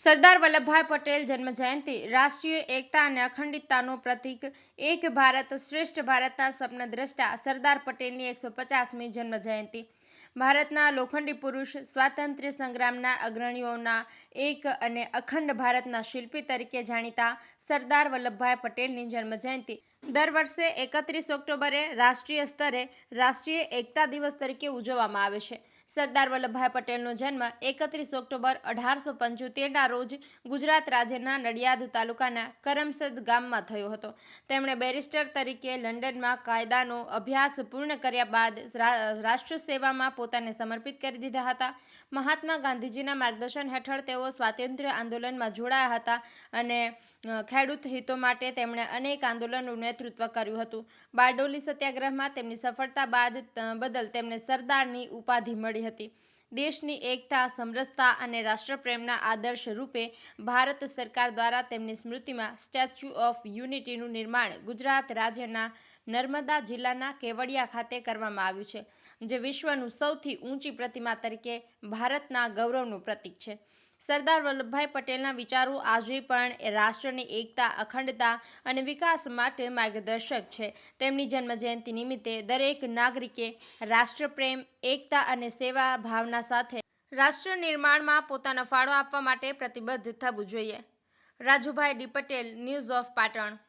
સરદાર વલ્લભભાઈ પટેલ જન્મ જયંતિ રાષ્ટ્રીય એકતા અને અખંડિતતાનું પ્રતીક, એક ભારત શ્રેષ્ઠ ભારતના સ્વપ્નદ્રષ્ટા, સરદાર પટેલની એકસો પચાસમી જન્મ જયંતિ ભારતના લોખંડી પુરુષ, સ્વાતંત્ર્ય સંગ્રામના અગ્રણીઓના એક અને અખંડ ભારતના શિલ્પી તરીકે જાણીતા સરદાર વલ્લભભાઈ પટેલની જન્મ જયંતિ દર વર્ષે એકત્રીસ ઓક્ટોબરે રાષ્ટ્રીય સ્તરે રાષ્ટ્રીય એકતા દિવસ તરીકે ઉજવવામાં આવે છે. સરદાર વલ્લભભાઈ પટેલનો જન્મ એકત્રીસ ઓક્ટોબર અઢારસો પંચોતેરના રોજ ગુજરાત રાજ્યના નડિયાદ તાલુકાના કરમસદ ગામમાં થયો હતો. તેમણે બેરિસ્ટર તરીકે લંડનમાં કાયદાનો અભ્યાસ પૂર્ણ કર્યા બાદ રાષ્ટ્ર સેવામાં પોતાને સમર્પિત કરી દીધા હતા. મહાત્મા ગાંધીજીના માર્ગદર્શન હેઠળ તેઓ સ્વાતંત્ર્ય આંદોલનમાં જોડાયા હતા અને ખેડૂત હિતો માટે તેમણે અનેક આંદોલનનું નેતૃત્વ કર્યું હતું. બારડોલી સત્યાગ્રહમાં તેમની સફળતા બાદ બદલ તેમને સરદારની ઉપાધિ મળી હતી. દેશની એકતા, સમરસતા અને રાષ્ટ્રપ્રેમના આદર્શ રૂપે ભારત સરકાર દ્વારા તેમની સ્મૃતિમાં સ્ટેચ્યુ ઓફ યુનિટીનું નિર્માણ ગુજરાત રાજ્યના નર્મદા જિલ્લાના કેવડિયા ખાતે કરવામાં આવ્યું છે, જે વિશ્વનું સૌથી ઊંચી પ્રતિમા તરીકે ભારતના ગૌરવનું પ્રતીક છે. સરદાર વલ્લભભાઈ પટેલના વિચારો આજે પણ રાષ્ટ્રની એકતા, અખંડતા અને વિકાસ માટે માર્ગદર્શક છે. તેમની જન્મજયંતિ નિમિત્તે દરેક નાગરિકે રાષ્ટ્રપ્રેમ, એકતા અને સેવા ભાવના સાથે રાષ્ટ્ર નિર્માણમાં પોતાનો ફાળો આપવા માટે પ્રતિબદ્ધ થવું જોઈએ. Rajubhai D Patel news of Patan